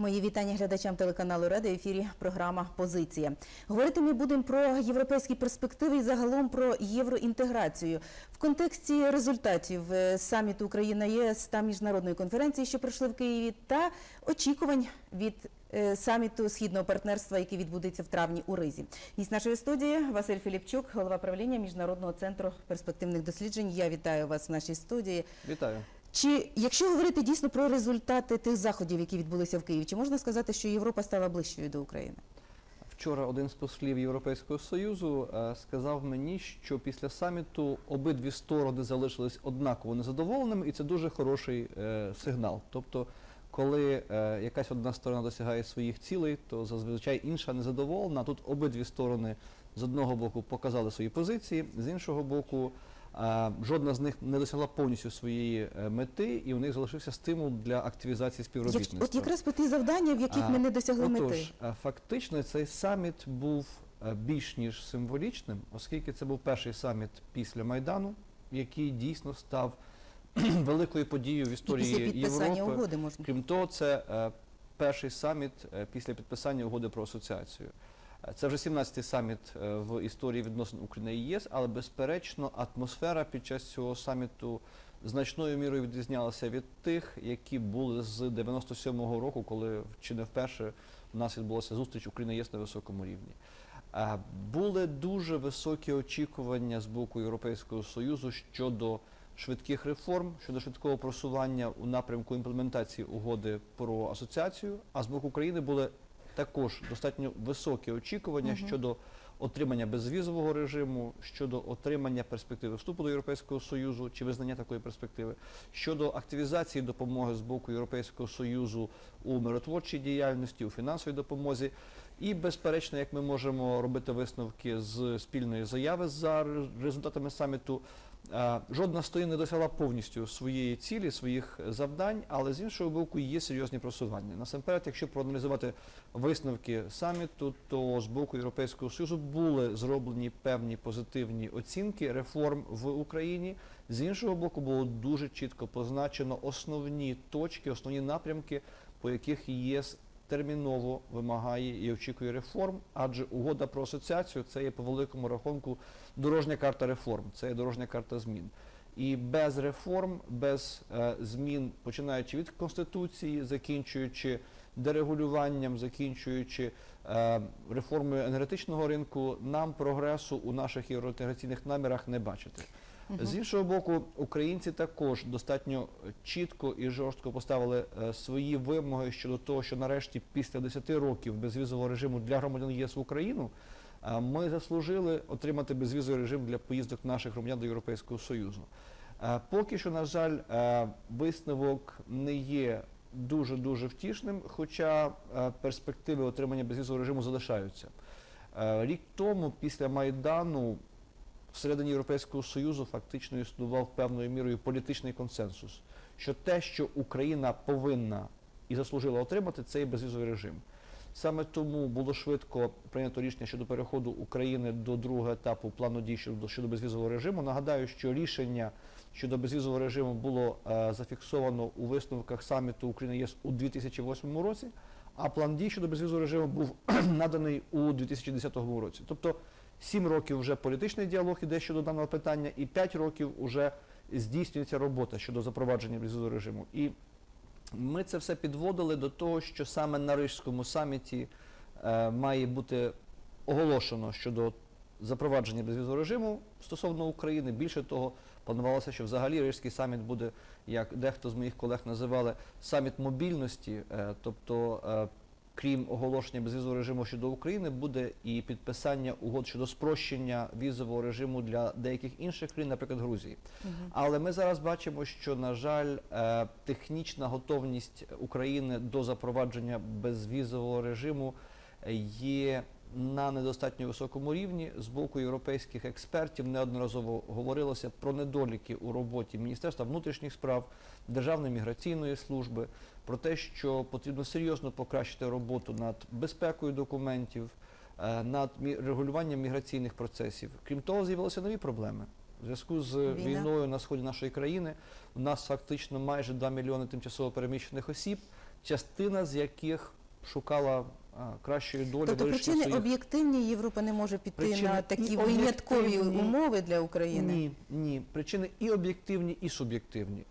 Мої вітання глядачам телеканалу. В ефірі програма Позиція. Говорити ми будемо про європейські перспективи і загалом про євроінтеграцію в контексті результатів е, саміту Україна ЄС та міжнародної конференції, що пройшли в Києві, та очікувань від е, саміту східного партнерства, який відбудеться в травні у Ризі. Гість нашої студії Василь Філіпчук, голова правління міжнародного центру перспективних досліджень. Я вітаю вас в нашій студії. Вітаю. Чи якщо говорити дійсно про результати тих заходів, які відбулися в Києві, чи можна сказати, що Європа стала ближчою до України? Вчора один з послів Європейського союзу е, сказав мені, що після саміту обидві сторони залишились однаково незадоволеними, і це дуже хороший е, сигнал. Тобто, коли е, якась одна сторона досягає своїх цілей, то зазвичай інша незадоволена. Тут обидві сторони з одного боку показали свої позиції, з іншого боку. Жодна з них не досягла повністю своєї е, мети, і у них залишився стимул для активізації співробітництва. от якраз по ті завдання, в яких ми не досягли мети. е, фактично цей саміт був е, більш ніж символічним, оскільки це був перший саміт після Майдану, який дійсно став великою подією в І історії після Європи. угоди можна. Крім того, це е, перший саміт після підписання угоди про асоціацію. Це вже 17-й саміт е, в історії відносин України і ЄС, але безперечно атмосфера під час цього саміту значною мірою відрізнялася від тих, які були з 97-го року, коли чи не вперше у нас відбулася зустріч України ЄС на високому рівні. Е, Були дуже високі очікування з боку Європейського Союзу щодо швидких реформ, щодо швидкого просування у напрямку імплементації угоди про асоціацію. А з боку України були також достатньо високі очікування Мгм. щодо отримання безвізового режиму, щодо отримання перспективи вступу до Європейського Союзу чи визнання такої перспективи, щодо активізації допомоги з боку Європейського Союзу у миротворчій діяльності, у фінансовій допомозі. І, безперечно, як ми можемо робити висновки з спільної заяви за ре- результатами саміту, е, жодна сторона не досягла повністю своєї цілі, своїх завдань, але з іншого боку є серйозні просування. Насамперед, якщо проаналізувати висновки саміту, то з боку Європейського Союзу були зроблені певні позитивні оцінки реформ в Україні. З іншого боку, було дуже чітко позначено основні точки, основні напрямки, по яких ЄС терміново вимагає і очікує реформ, адже угода про асоціацію це є по великому рахунку дорожня карта реформ, це є дорожня карта змін. І без реформ, без е, змін, починаючи від конституції, закінчуючи дерегулюванням, закінчуючи е, реформою енергетичного ринку, нам прогресу у наших євроінтеграційних намірах не бачити. З іншого боку, українці також достатньо чітко і жорстко поставили е, свої вимоги щодо того, що нарешті після 10 років безвізового режиму для громадян ЄС в Україну е, ми заслужили отримати безвізовий режим для поїздок наших громадян до Європейського Союзу. Е, Поки що, на жаль, висновок не є дуже дуже втішним, хоча перспективи отримання безвізового режиму залишаються. Рік тому, після Майдану, всередині Європейського Союзу фактично існував певною мірою політичний консенсус, що те, що Україна повинна і заслужила отримати, це є безвізовий режим. Саме тому було швидко прийнято рішення щодо переходу України до другого етапу плану дій щодо, щодо безвізового режиму. Нагадаю, що рішення щодо безвізового режиму було е, зафіксовано у висновках саміту України ЄС у 2008 році, а план дій щодо безвізового режиму був наданий у 2010 році. Тобто Сім років вже політичний діалог іде щодо даного питання, і п'ять років вже здійснюється робота щодо запровадження безвізового режиму. І ми це все підводили до того, що саме на Рижському саміті е, має бути оголошено щодо запровадження безвізового режиму стосовно України. Більше того, планувалося, що взагалі Рижський саміт буде, як дехто з моїх колег називали, саміт мобільності, е, тобто. е, Крім оголошення безвізового режиму щодо України, буде і підписання угод щодо спрощення візового режиму для деяких інших країн, наприклад, Грузії. Але ми зараз бачимо, що на жаль, е, технічна готовність України до запровадження безвізового режиму є на недостатньо високому рівні. З боку європейських експертів неодноразово говорилося про недоліки у роботі Міністерства внутрішніх справ, Державної міграційної служби, про те, що потрібно серйозно покращити роботу над безпекою документів, е, над регулюванням міграційних процесів. Крім того, з'явилися нові проблеми. У зв'язку з Війна. війною на сході нашої країни у нас фактично майже 2 мільйони тимчасово переміщених осіб. частина з яких шукала а, кращої долі. Тобто вирішення причини своїх об'єктивні Європа не може піти Причини на і такі виняткові об'єктивні. умови для України. Ні, ні. Причини і об'єктивні, і суб'єктивні.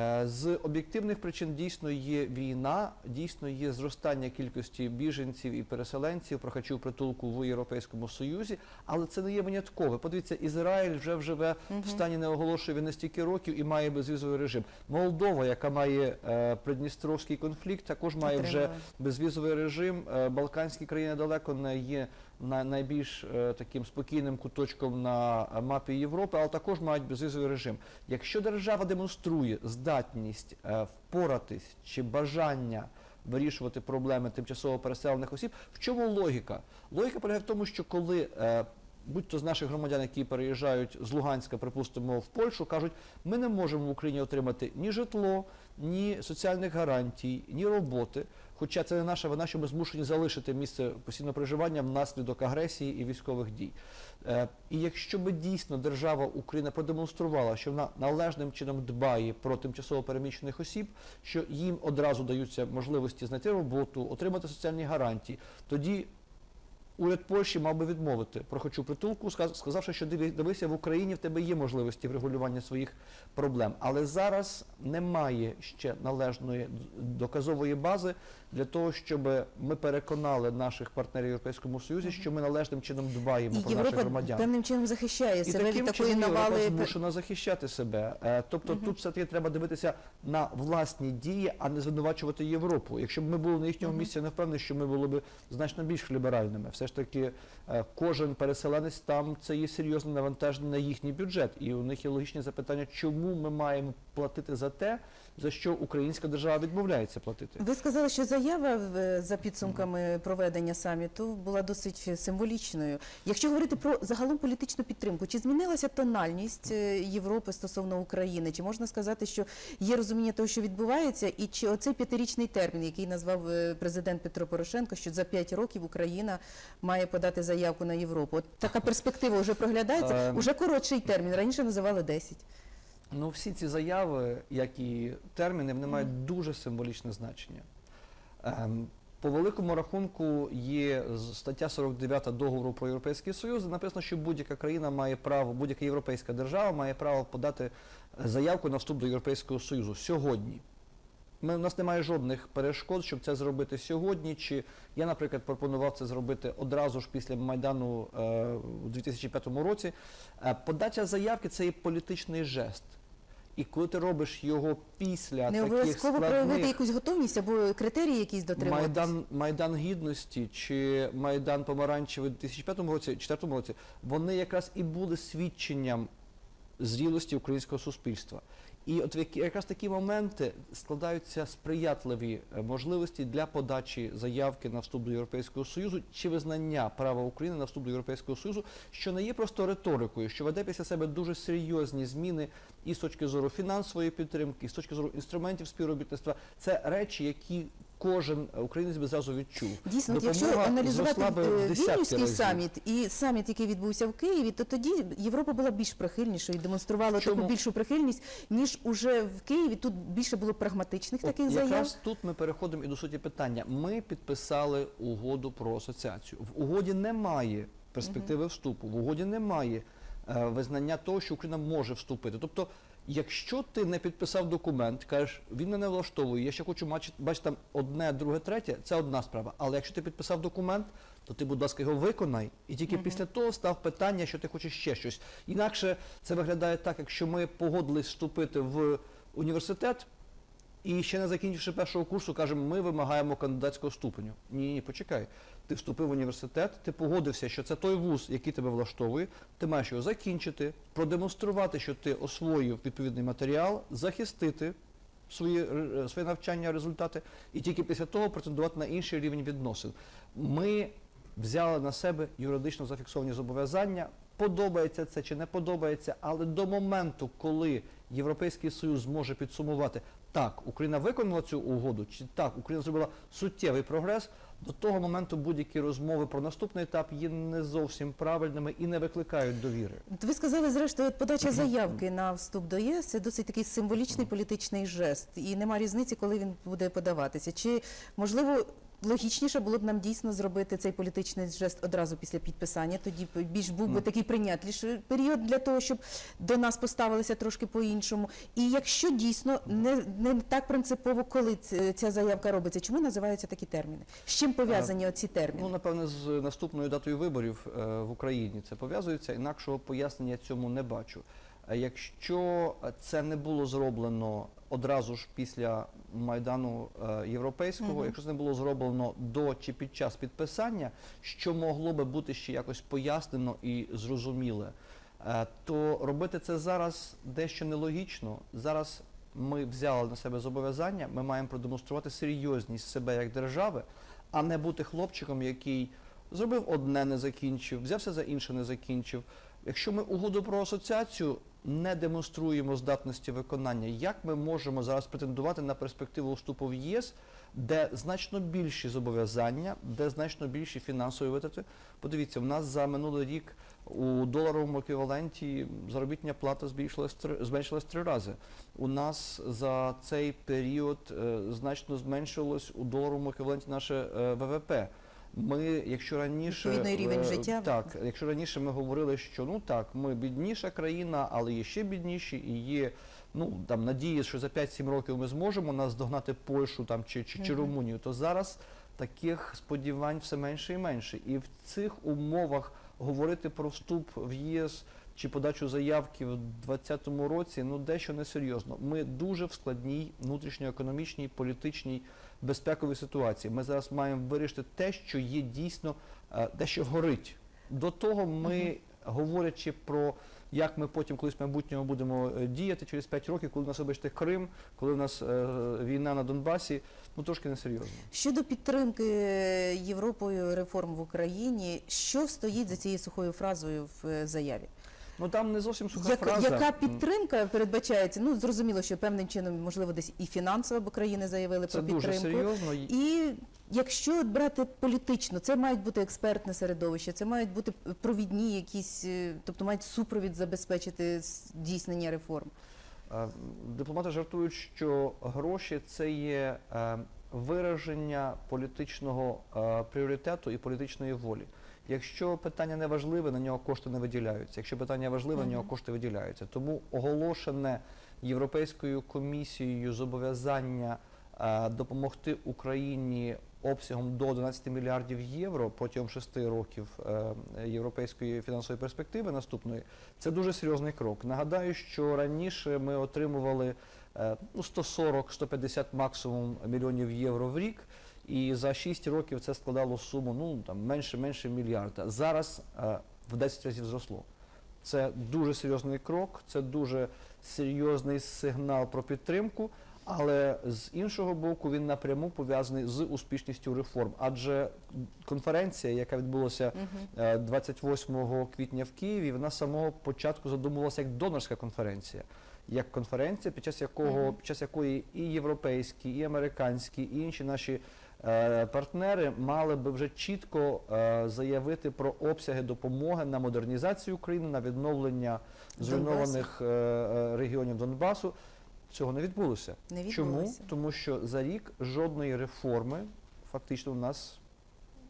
Е, З об'єктивних причин дійсно є війна, дійсно є зростання кількості біженців і переселенців, прохачів притулку в Європейському Союзі, але це не є виняткове. Подивіться, Ізраїль вже живе в стані неоголошує війни стільки років і має безвізовий режим. Молдова, яка має е, Придністровський конфлікт, також має вже безвізовий режим. Е, Балканські країни далеко не є найбільш е, таким спокійним куточком на е, мапі Європи, але також мають безвізовий режим. Якщо держава демонструє здатність е, впоратись чи бажання вирішувати проблеми тимчасово переселених осіб, в чому логіка? Логіка полягає в тому, що коли будь-то з наших громадян, які переїжджають з Луганська, припустимо, в Польщу, кажуть, ми не можемо в Україні отримати ні житло, ні соціальних гарантій, ні роботи. Хоча це не наша вина, що ми змушені залишити місце постійного проживання внаслідок агресії і військових дій. Е, І якщо би дійсно держава Україна продемонструвала, що вона належним чином дбає про тимчасово переміщених осіб, що їм одразу даються можливості знайти роботу, отримати соціальні гарантії, тоді уряд Польщі мав би відмовити прохочу притулку, сказ- сказавши, що дивися, в Україні в тебе є можливості врегулювання своїх проблем. Але зараз немає ще належної доказової бази для того, щоб ми переконали наших партнерів в Європейському Союзі, що ми належним чином дбаємо І про наших громадян. певним чином захищає І себе від таким такої чином навали. Європа змушена захищати себе. Е, Тобто тут все-таки треба дивитися на власні дії, а не звинувачувати Європу. Якщо б ми були на їхньому місці, я не впевнений, що ми були б значно більш ліберальними. Все ж таки, е, кожен переселенець там це є серйозне навантаження на їхній бюджет. І у них є логічні запитання, чому ми маємо платити за те, за що українська держава відмовляється платити. Ви сказали, що заява за підсумками проведення саміту була досить символічною. Якщо говорити про загалом політичну підтримку, чи змінилася тональність е, Європи стосовно України? Чи можна сказати, що є розуміння того, що відбувається, і чи оцей п'ятирічний термін, який назвав е, президент Петро Порошенко, що за п'ять років Україна має подати заявку на Європу? От така перспектива вже проглядається. Ем. Уже коротший термін. Раніше називали 10. Ну, всі ці заяви, як і терміни, вони мають дуже символічне значення. Ем, По великому рахунку є стаття 49 договору про Європейський Союз, де написано, що будь-яка країна має право, будь-яка європейська держава має право подати е, заявку на вступ до Європейського Союзу сьогодні. Ми, у нас немає жодних перешкод, щоб це зробити сьогодні. Чи я, наприклад, пропонував це зробити одразу ж після Майдану е, у 2005 році. Е, подача заявки це є політичний жест. І коли ти робиш його після Не таких обов'язково проявити якусь готовність або критерії якісь дотримуватись. Майдан, Майдан гідності чи Майдан помаранчевий у 2005 році, 2004 році, вони якраз і були свідченням зрілості українського суспільства. І от якраз такі моменти складаються сприятливі е, можливості для подачі заявки на вступ до Європейського Союзу чи визнання права України на вступ до Європейського Союзу, що не є просто риторикою, що веде після себе дуже серйозні зміни і з точки зору фінансової підтримки, і з точки зору інструментів співробітництва. Це речі, які кожен українець би зразу відчув. Дійсно, якщо аналізувати е, Вільнюський саміт і саміт, який відбувся в Києві, то тоді Європа була більш прихильнішою, і демонструвала Чому? таку більшу прихильність, ніж уже в Києві. Тут більше було прагматичних От таких якраз заяв. тут ми переходимо і до суті питання. Ми підписали угоду про асоціацію. В угоді немає перспективи вступу, в угоді немає визнання того, що Україна може вступити. Тобто, якщо ти не підписав документ, кажеш, він мене влаштовує, я ще хочу бачити, там одне, друге, третє, це одна справа. Але якщо ти підписав документ, то ти, будь ласка, його виконай, і тільки після того став питання, що ти хочеш ще щось. Інакше це виглядає так, якщо ми погодились вступити в університет. І ще не закінчивши першого курсу, кажемо, ми вимагаємо кандидатського ступеню. Ні, ні, почекай. Ти вступив в університет, ти погодився, що це той вуз, який тебе влаштовує. Ти маєш його закінчити, продемонструвати, що ти освоїв відповідний матеріал, захистити свої, е, своє навчання, результати, і тільки після того претендувати на інший рівень відносин. Ми взяли на себе юридично зафіксовані зобов'язання. Подобається це чи не подобається, але до моменту, коли Європейський Союз зможе підсумувати, так, Україна виконала цю угоду, чи так, Україна зробила суттєвий прогрес, До того моменту будь-які розмови про наступний етап є не зовсім правильними і не викликають довіри. Ви сказали, зрештою, подача заявки на вступ до ЄС це досить такий символічний політичний жест, і нема різниці, коли він буде подаватися. Чи можливо логічніше було б нам дійсно зробити цей політичний жест одразу після підписання? Тоді більш був би Ну. такий прийнятліший період для того, щоб до нас поставилися трошки по-іншому. І якщо дійсно не, не так принципово, коли ця заявка робиться, чому називаються такі терміни? З чим пов'язані оці терміни? Ну, напевне, з наступною датою виборів е, в Україні це пов'язується. Інакшого пояснення цьому не бачу. Е, Якщо це не було зроблено одразу ж після майдану е, європейського, Мгм. якщо це не було зроблено до чи під час підписання, що могло би бути ще якось пояснено і зрозуміле, е, то робити це зараз дещо нелогічно. Зараз ми взяли на себе зобов'язання, ми маємо продемонструвати серйозність себе як держави, а не бути хлопчиком, який зробив одне, не закінчив, взявся за інше, не закінчив. Якщо ми угоду про асоціацію не демонструємо здатності виконання, як ми можемо зараз претендувати на перспективу вступу в ЄС, де значно більші зобов'язання, де значно більші фінансові витрати? Подивіться, в нас за минулий рік у доларовому еквіваленті заробітня плата зменшилась три рази. У нас за цей період е, значно зменшилось у доларовому еквіваленті наше е, ВВП. Ми, якщо раніше рівень е, життя. так, якщо раніше ми говорили, що ну так, ми бідніша країна, але є ще бідніші, і є ну там надії, що за 5-7 років ми зможемо наздогнати Польщу там чи, чи, чи Румунію, то зараз таких сподівань все менше і менше. І в цих умовах говорити про вступ в ЄС чи подачу заявки в 2020 році ну дещо несерйозно. Ми дуже в складній внутрішньоекономічній, політичній, безпековій ситуації. Ми зараз маємо вирішити те, що є дійсно е, те, що горить. До того ми, говорячи про як ми потім колись в майбутньому будемо е, діяти через 5 років, коли у нас вибачте Крим, коли у нас е, війна на Донбасі, ну трошки несерйозно. Щодо підтримки Європою реформ в Україні, що стоїть за цією сухою фразою в е, заяві? Ну там не зовсім суха Як- фраза. яка підтримка передбачається? Ну зрозуміло, що певним чином, можливо, десь і фінансово, бо країни заявили Це про дуже підтримку. серйозно. І- якщо брати політично, це мають бути експертне середовище, це мають бути провідні якісь, е, тобто мають супровід забезпечити здійснення реформ. Дипломати жартують, що гроші це є е, вираження політичного е, пріоритету і політичної волі. Якщо питання не важливе, на нього кошти не виділяються. Якщо питання важливе, на нього кошти виділяються. Тому оголошене Європейською комісією зобов'язання е, допомогти Україні обсягом до 11 мільярдів євро протягом 6 років е, європейської фінансової перспективи наступної це дуже серйозний крок. Нагадаю, що раніше ми отримували е, ну, 140-150 максимум мільйонів євро в рік, і за 6 років це складало суму ну там менше менше мільярда. Зараз е, в 10 разів зросло. Це дуже серйозний крок, це дуже серйозний сигнал про підтримку. Але з іншого боку, він напряму пов'язаний з успішністю реформ. Адже конференція, яка відбулася Мгм. Е, 28 квітня в Києві, вона з самого початку задумувалася як донорська конференція, як конференція, під час якого під час якої і європейські, і американські, і інші наші партнери мали би вже чітко е, заявити про обсяги допомоги на модернізацію України, на відновлення зруйнованих е, е, регіонів Донбасу. Цього не відбулося. Не Чому? Тому що за рік жодної реформи фактично у нас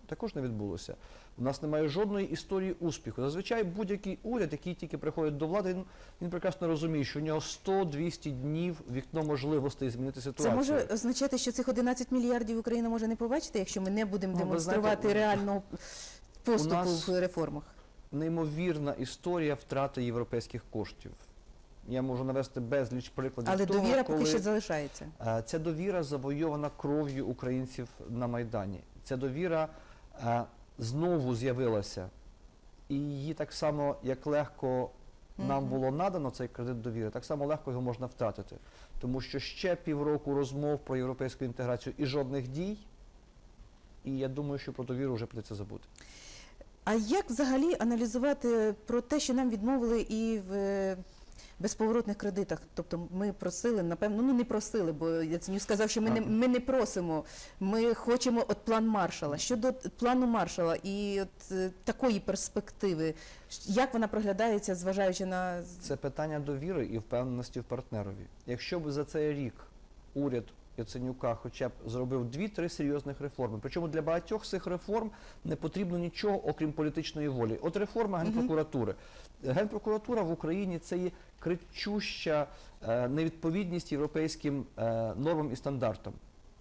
також не відбулося. У нас немає жодної історії успіху. Зазвичай будь-який уряд, який тільки приходить до влади, він, він прекрасно розуміє, що у нього 100-200 днів вікно можливостей змінити Це ситуацію. може означати, що цих 11 мільярдів Україна може не побачити, якщо ми не будемо Ну, демонструвати знаєте, реального поступу нас- в реформах. Неймовірна історія втрати європейських коштів. Я можу навести безліч прикладів. Але того, довіра поки що залишається. Е, Ця довіра завойована кров'ю українців на Майдані. Ця довіра знову з'явилася. І її так само, як легко нам було надано цей кредит довіри, так само легко його можна втратити. Тому що ще півроку розмов про європейську інтеграцію і жодних дій. І я думаю, що про довіру вже придеться забути. А як взагалі аналізувати про те, що нам відмовили і в е, безповоротних кредитах. Тобто ми просили, напевно, ну не просили, бо Яценюк сказав, що ми не, ми не просимо. Ми хочемо от план Маршала. Щодо плану Маршала і от е, такої перспективи, як вона проглядається, зважаючи на Це питання довіри і впевненості в партнерові. Якщо б за цей рік уряд Яценюка хоча б зробив дві-три серйозних реформи, причому для багатьох з цих реформ не потрібно нічого, окрім політичної волі. От реформа генпрокуратури. Генпрокуратура в Україні це є кричуща е, невідповідність європейським е, нормам і стандартам.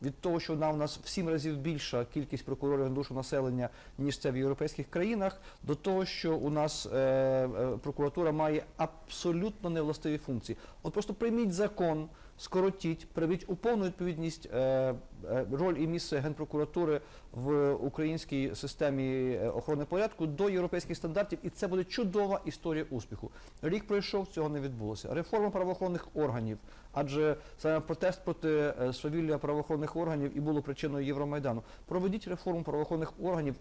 Від того, що вона у нас в сім разів більша кількість прокурорів на душу населення, ніж це в європейських країнах, до того, що у нас е, е, прокуратура має абсолютно невластиві функції. От просто прийміть закон, скоротіть, приведіть у повну відповідність е, е, роль і місце генпрокуратури в українській системі е, охорони порядку до європейських стандартів, і це буде чудова історія успіху. Рік пройшов, цього не відбулося. Реформа правоохоронних органів, адже саме протест проти свавілля правоохоронних органів і було причиною Євромайдану. Проведіть реформу правоохоронних органів.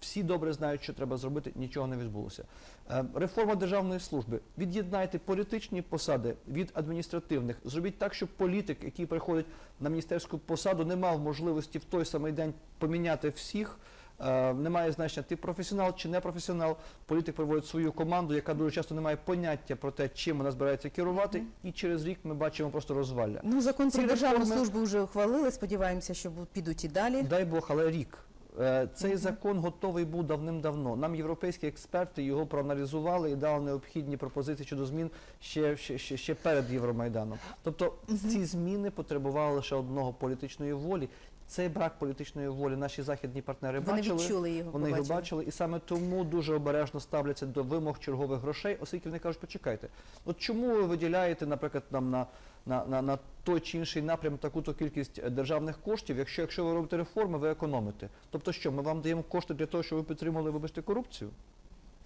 Всі добре знають, що треба зробити, нічого не відбулося. Е, Реформа державної служби. Від'єднайте політичні посади від адміністративних. Зробіть так, щоб політик, який приходить на міністерську посаду, не мав можливості в той самий день поміняти всіх. Е, Немає значення, ти професіонал чи не професіонал. Політик проводить свою команду, яка дуже часто не має поняття про те, чим вона збирається керувати, і через рік ми бачимо просто розвалля. ну закон про державну службу вже ухвалили. Сподіваємося, що підуть і далі. Дай Бог, але рік. Е, Цей закон готовий був давним-давно. Нам європейські експерти його проаналізували і дали необхідні пропозиції щодо змін ще, ще, ще, ще перед Євромайданом. Тобто ці зміни потребували лише одного політичної волі. Цей брак політичної волі наші західні партнери Вони бачили. відчули його. Вони його бачили, і саме тому дуже обережно ставляться до вимог чергових грошей, оскільки вони кажуть, почекайте, от чому ви виділяєте, наприклад, нам на, на, на, на той чи інший напрям таку-то кількість державних коштів, якщо, якщо ви робите реформи, ви економите. Тобто що, ми вам даємо кошти для того, щоб ви підтримали, вибачте, корупцію?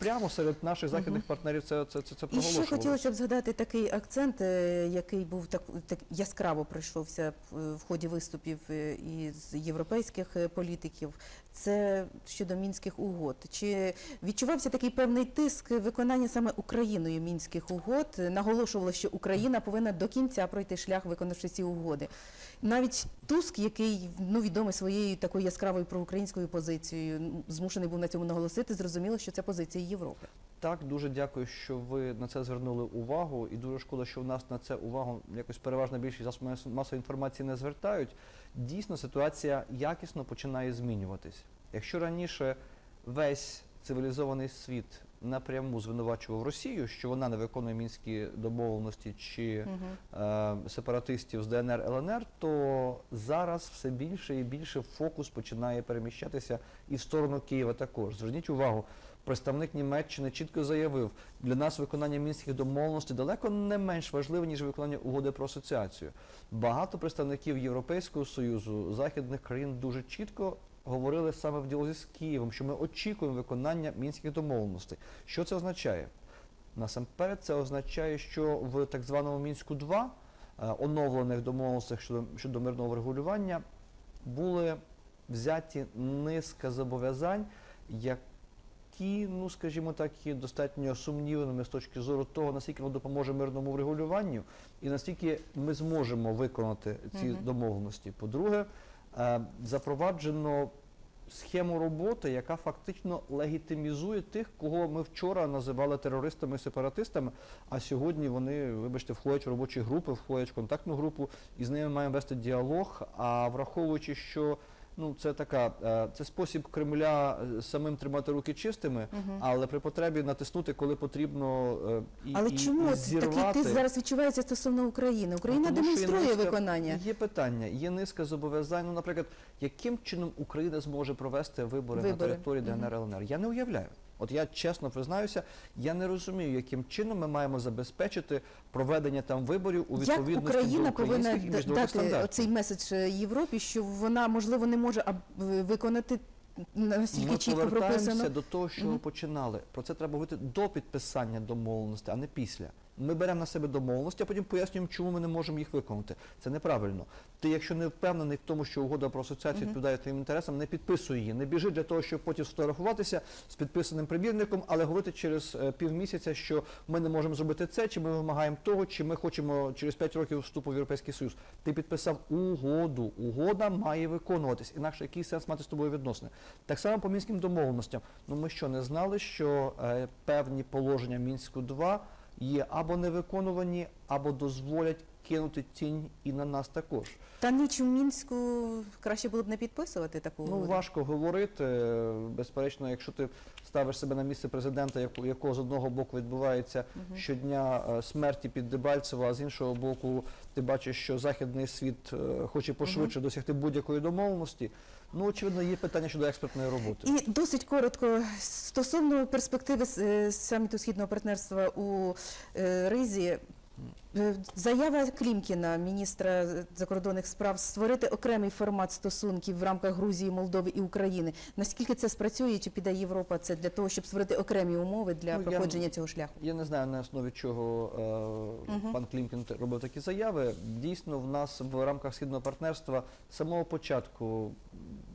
Прямо серед наших західних партнерів це, це, це, це І ще хотілося б згадати такий акцент, е, який був так, так яскраво пройшовся е, в ході виступів е, із європейських е, політиків. Це щодо мінських угод. Чи відчувався такий певний тиск виконання саме Україною мінських угод? Наголошувало, що Україна повинна до кінця пройти шлях, виконавши ці угоди. Навіть Туск, який ну відомий своєю такою яскравою проукраїнською позицією, змушений був на цьому наголосити. Зрозуміло, що це позиція Європи. Так, дуже дякую, що ви на це звернули увагу, і дуже шкода, що в нас на це увагу якось переважна більшість засобів мас- масової інформації не звертають. Дійсно, ситуація якісно починає змінюватись. Якщо раніше весь цивілізований світ напряму звинувачував Росію, що вона не виконує мінські домовленості чи е, сепаратистів з ДНР ЛНР, то зараз все більше і більше фокус починає переміщатися і в сторону Києва також. Зверніть увагу, представник Німеччини чітко заявив, для нас виконання мінських домовленостей далеко не менш важливе, ніж виконання угоди про асоціацію. Багато представників Європейського Союзу, західних країн дуже чітко говорили саме в діалозі з Києвом, що ми очікуємо виконання мінських домовленостей. Що це означає? Насамперед, це означає, що в так званому мінську 2 е, оновлених домовленостях щодо, щодо мирного врегулювання були взяті низка зобов'язань, які, ну скажімо так, є достатньо сумнівними з точки зору того, наскільки воно допоможе мирному врегулюванню, і наскільки ми зможемо виконати ці Мгм. домовленості. По-друге, е, запроваджено схему роботи, яка фактично легітимізує тих, кого ми вчора називали терористами і сепаратистами, а сьогодні вони, вибачте, входять в робочі групи, входять в контактну групу, і з ними маємо вести діалог. А враховуючи, що ну це така, е, це спосіб Кремля е, самим тримати руки чистими, але при потребі натиснути, коли потрібно е, і, Але і, чому і зірвати. такий тиск зараз відчувається стосовно України? Україна Ну, тому демонструє низка- виконання. Є питання, є низка зобов'язань. Ну, наприклад, яким чином Україна зможе провести вибори, Вибори. на території ДНР ЛНР? Я не уявляю. От я чесно признаюся, я не розумію, яким чином ми маємо забезпечити проведення там виборів у Як відповідності Україна до повинна дати стандартів. оцей меседж е, Європі, що вона можливо не може виконати настільки Ми чітко повертаємося прописано? до того, що ми починали. Про це треба говорити до підписання домовленості, а не після. Ми беремо на себе домовленості, а потім пояснюємо, чому ми не можемо їх виконати. Це неправильно. Ти, якщо не впевнений в тому, що угода про асоціацію відповідає твоїм інтересам, не підписуй її. Не біжи для того, щоб потім сфотографуватися з підписаним примірником, але говорити через е, півмісяця, що ми не можемо зробити це, чи ми вимагаємо того, чи ми хочемо через 5 років вступу в Європейський Союз. Ти підписав угоду. Угода має виконуватись. Інакше який сенс мати з тобою відносини? Так само по мінським домовленостям. Ну ми що не знали, що е, певні положення мінську 2 є або не виконувані, або дозволять кинути тінь і на нас також. Та ніч у Мінську краще було б не підписувати таку Ну угоду. важко говорити. Безперечно, якщо ти ставиш себе на місце президента, якого з одного боку відбувається щодня е, смерті під Дебальцево, а з іншого боку, ти бачиш, що західний світ е, хоче пошвидше досягти будь-якої домовленості. Ну очевидно, є питання щодо експертної роботи. І досить коротко стосовно перспективи е, саміту східного партнерства у Ризі. Е, Заява Клімкіна, міністра закордонних справ, створити окремий формат стосунків в рамках Грузії, Молдови і України. Наскільки це спрацює, чи піде Європа це для того, щоб створити окремі умови для Ну, я- проходження цього шляху? Я не знаю на основі чого е, Мгм. пан Клімкін робив такі заяви. Дійсно, в нас в рамках східного партнерства з самого початку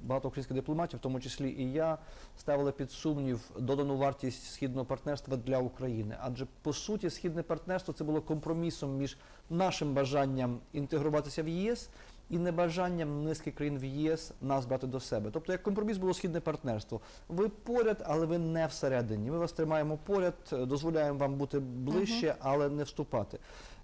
багато українських дипломатів, в тому числі і я, ставили під сумнів додану вартість східного партнерства для України. Адже по суті, східне партнерство це було компромісом між нашим бажанням інтегруватися в ЄС. І небажанням низки країн в ЄС нас брати до себе. Тобто, як компроміс було східне партнерство. Ви поряд, але ви не всередині. Ми вас тримаємо поряд, дозволяємо вам бути ближче, але не вступати.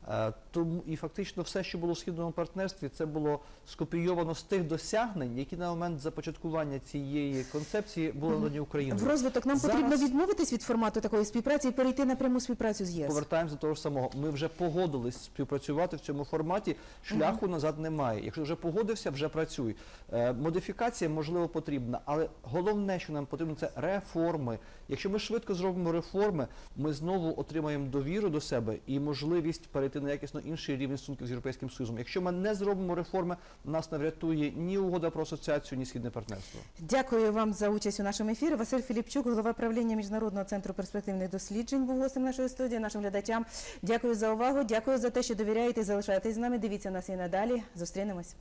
Е, Тому і фактично все, що було в східному партнерстві, це було скопійовано з тих досягнень, які на момент започаткування цієї концепції були надані Україною. В розвиток нам Зараз- потрібно відмовитись від формату такої співпраці і перейти на пряму співпрацю з ЄС. Повертаємося до того ж самого. Ми вже погодились співпрацювати в цьому форматі. Шляху назад немає. Якщо вже погодився, вже працюй. Е, модифікація можливо потрібна, але головне, що нам потрібно, це реформи. Якщо ми швидко зробимо реформи, ми знову отримаємо довіру до себе і можливість перейти на якісно інший рівень стосунків з європейським союзом. Якщо ми не зробимо реформи, нас не врятує ні угода про асоціацію, ні східне партнерство. Дякую вам за участь у нашому ефірі. Василь Філіпчук, голова правління Міжнародного центру перспективних досліджень, був гостем нашої студії. Нашим глядачам дякую за увагу. Дякую за те, що довіряєте і залишаєтесь з нами. Дивіться нас і надалі. Зустрінемось.